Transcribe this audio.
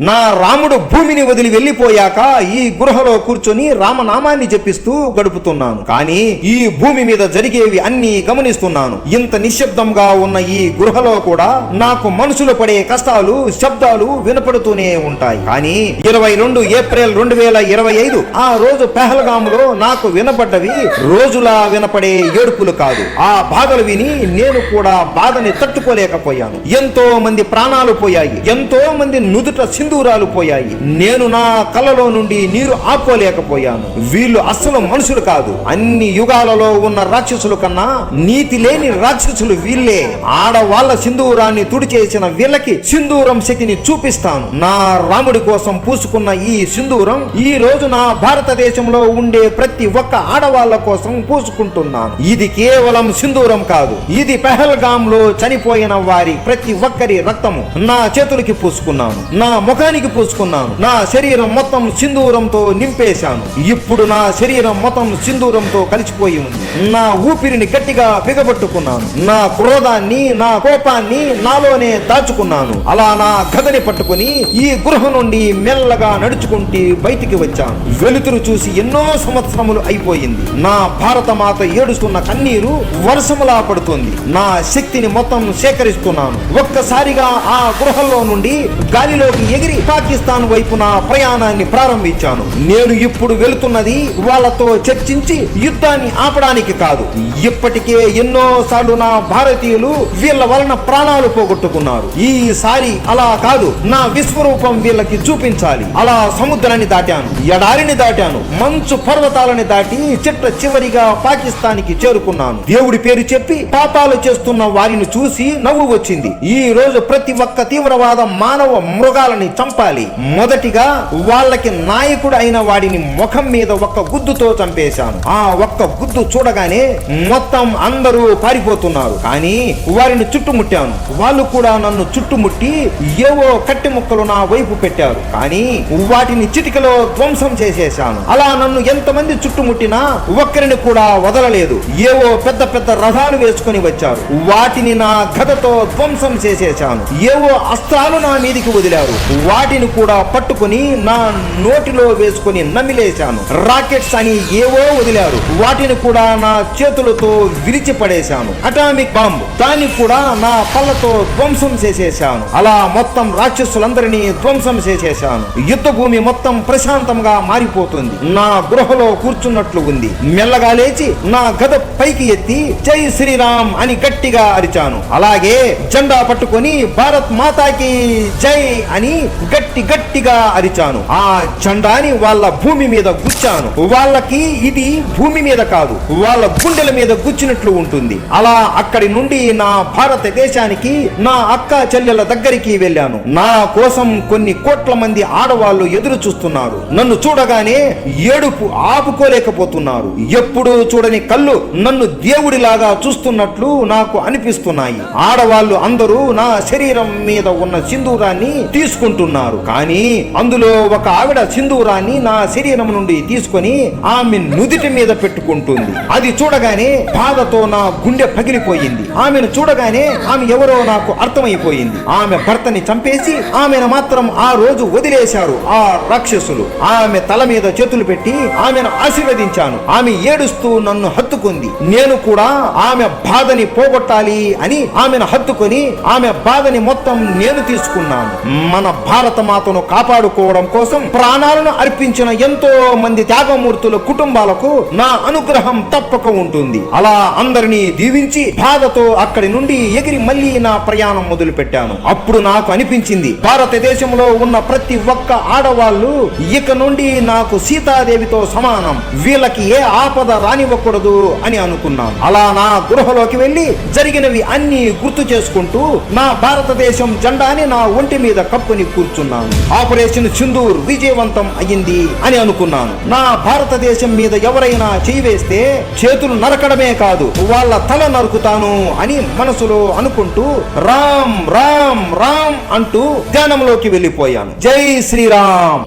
నా రాముడు భూమిని వదిలి వెళ్ళిపోయాక ఈ గృహలో కూర్చొని రామనామాన్ని జపిస్తూ గడుపుతున్నాను. కానీ ఈ భూమి మీద జరిగేవి అన్ని గమనిస్తున్నాను. ఇంత నిశ్శబ్దంగా ఉన్న ఈ గృహలో కూడా నాకు మనసులో పడే కష్టాలు శబ్దాలు వినపడుతూనే ఉంటాయి. కానీ ఇరవై రెండు ఏప్రిల్ రెండు వేల ఇరవై ఐదు ఆ రోజు పెహల్గాములో నాకు వినపడ్డవి రోజులా వినపడే ఏడుపులు కాదు. ఆ బాధలు విని నేను కూడా బాధని తట్టుకోలేకపోయాను. ఎంతో మంది ప్రాణాలు పోయాయి. ఎంతో మంది నుదుట సింధూరాలు పోయాయి. నేను నా కళ్ళలో నుండి నీరు ఆపుకోలేకపోయాను. వీళ్ళు అస్సలు మనుషులు కాదు. అన్ని యుగాలలో ఉన్న రాక్షసుల కన్నా నీతి లేని రాక్షసులు వీళ్ళే. ఆడవాళ్ళ సింధూరాన్ని తుడిచేసిన వీళ్ళకి సింధూరం శక్తిని చూపిస్తాను. నా రాముడి కోసం పూసుకున్న ఈ సింధూరం ఈ రోజు నా భారతదేశంలో ఉండే ప్రతి ఒక్క ఆడవాళ్ళ కోసం పూసుకుంటున్నాను. ఇది కేవలం సింధూరం కాదు. ఇది పెహల్గామ్లో చనిపోయిన వారి ప్రతి ఒక్కరి రక్తము. నా చేతులకి పూసుకున్నాను. నా ముఖానికి పూసుకున్నాను. నా శరీరం మొత్తం సింధూరంతో నింపేశాను. ఇప్పుడు నా శరీరం మొత్తం సింధూరంతో కలిసిపోయి ఉంది. నా ఊపిరిని గట్టిగా బిగబట్టుకున్నాను నా క్రోధాన్ని నా కోపాన్ని నాలోనే దాచుకున్నాను. అలా నా గదని పట్టుకుని ఈ గృహ నుండి మెల్లగా నడుచుకుంటూ బయటికి వచ్చాను. వెలుతురు చూసి ఎన్నో సంవత్సరములు అయిపోయింది. నా భారత మాత ఏడుస్తున్న కన్నీరు వర్షములా పడుతుంది. నా శక్తిని మొత్తం సేకరిస్తున్నాను. ఒక్కసారిగా ఆ గృహంలో నుండి గాలిలోకి ఎగిరి పాకిస్తాన్ వైపున ప్రయాణాన్ని ప్రారంభించాను. నేను ఇప్పుడు వెళుతున్నది వాళ్ళతో చర్చించి యుద్ధాన్ని ఆపడానికి కాదు. ఇప్పటికే ఎన్నో సార్లు నా భారతీయులు వీళ్ళ వలన ప్రాణాలు పోగొట్టుకున్నారు. ఈసారి అలా కాదు. నా విశ్వరూపం వీళ్ళకి చూపించాలి. అలా సముద్రాన్ని దాటాను. ఎడారిని దాటాను. మంచు పర్వతాలని దాటి చిట్ట చివరిగా పాకిస్తాన్కి చేరుకున్నాను. దేవుడి పేరు చెప్పి పాపాలు చేస్తున్న వారిని చూసి నవ్వు వచ్చింది. ఈ రోజు ప్రతి ఒక్క తీవ్రవాద మానవ మృగాలని చంపాలి. మొదటిగా వాళ్ళకి నాయకుడు అయిన వాడిని ముఖం మీద ఒక్క గుద్దుతో చంపేశాను. ఆ ఒక్క గుద్దు చూడగానే మొత్తం అందరూ పారిపోతున్నారు. కానీ వారిని చుట్టుముట్టాను. వాళ్ళు కూడా నన్ను చుట్టుముట్టి ఏవో కట్టి ముక్కలు నా వైపు పెట్టారు. కానీ వాటిని చిటికలో ధ్వంసం చేసేశాను. అలా నన్ను ఎంతమంది చుట్టుముట్టినా ఒక్కరిని కూడా వదలలేదు. ఏవో పెద్ద పెద్ద రథాలు వేసుకొని వచ్చారు. వాటిని నా గదతో ధ్వంసం చేసేశాను. ఏవో అస్త్రాలు నా మీదికి వదిలారు. వాటిని కూడా పట్టుకొని నా నోటిలో వేసుకొని నమిలేశాను. రాకెట్స్ అని ఏవో వదిలారు. వాటిని కూడా నా చేతులతో విరిచి పడేశాను అటామిక్ బాంబ్. దాన్ని కూడా నా పళ్ళతో ధ్వంసం చేసేశాను. అలా మొత్తం రాక్షసులందరినీ ధ్వంసం చేసేశాను. యుద్ధ భూమి మొత్తం ప్రశాంతంగా మారిపోతుంది. నా గృహలో కూర్చున్నట్లు ఉంది. మెల్లగా లేచి నా గద పైకి ఎత్తి జై శ్రీరామ్ అని గట్టిగా అరిచాను. అలాగే జెండా పట్టుకొని భారత్ మాతాకి జై అని గట్టి గట్టిగా అరిచాను. ఆ చండాని వాళ్ళ భూమి మీద గుచ్చాను. వాళ్ళకి ఇది భూమి మీద కాదు వాళ్ళ గుండెల మీద గుచ్చినట్లు ఉంటుంది. అలా అక్కడి నుండి నా భారతదేశానికి నా అక్క చెల్లెల దగ్గరికి వెళ్ళాను. నా కోసం కొన్ని కోట్ల మంది ఆడవాళ్ళు ఎదురు చూస్తున్నారు. నన్ను చూడగానే ఏడుపు ఆపుకోలేకపోతున్నారు. ఎప్పుడూ చూడని కళ్ళు నన్ను దేవుడిలాగా చూస్తున్నట్లు నాకు అనిపిస్తున్నాయి. ఆడవాళ్ళు అందరూ నా శరీరం మీద ఉన్న సింధూరాన్ని తీసుకుంటున్నారు. కానీ అందులో ఒక ఆవిడ సింధూరాన్ని నా శరీరం నుండి తీసుకొని ఆమె నుదిటి మీద పెట్టుకుంటుంది. అది చూడగానే బాధతో నా గుండె పగిలిపోయింది. ఆమెను చూడగానే ఆమె ఎవరో నాకు అర్థమైపోయింది. ఆమె భర్తని చంపేసి ఆమెను మాత్రం ఆ రోజు వదిలేశారు ఆ రాక్షసులు. ఆమె తల మీద చేతులు పెట్టి ఆమెను ఆశీర్వదించాను. ఆమె ఏడుస్తూ నన్ను హత్తుకుంది. నేను కూడా ఆమె బాధని పోగొట్టాలి అని ఆమెను హత్తుకొని ఆమె బాధని మొత్తం నేను తీసుకున్నాను. మన భారతమాతను కాపాడుకోవడం కోసం ప్రాణాలను అర్పించిన ఎంతో మంది త్యాగమూర్తుల కుటుంబాలకు నా అనుగ్రహం తప్పక ఉంటుంది. అలా అందరినీ దీవించి బాధతో అక్కడి నుండి ఎగిరి మళ్ళీ నా ప్రయాణం మొదలు పెట్టాను అప్పుడు నాకు అనిపించింది భారతదేశంలో ఉన్న ప్రతి ఒక్క ఆడవాళ్ళు ఇక నుండి నాకు సీతాదేవితో సమానం. వీళ్ళకి ఏ ఆపద రానివ్వకూడదు అని అనుకున్నాను. అలా నా గృహలోకి వెళ్ళి జరిగినవి అన్ని గుర్తు చేసుకుంటూ నా భారతదేశం జెండాని నా ఒంటి మీద కప్పుని కూర్చున్నాను. ఆపరేషన్ సింధూర్ విజయవంతం అయ్యింది అని అనుకున్నాను. నా భారతదేశం మీద ఎవరైనా చేయివేస్తే చేతులు నరకడమే కాదు వాళ్ళ తల నరుకుతాను అని మనసులో అనుకుంటూ రామ్ రామ్ రామ్ అంటూ ధ్యానంలోకి వెళ్ళిపోయాను. జై శ్రీరామ్!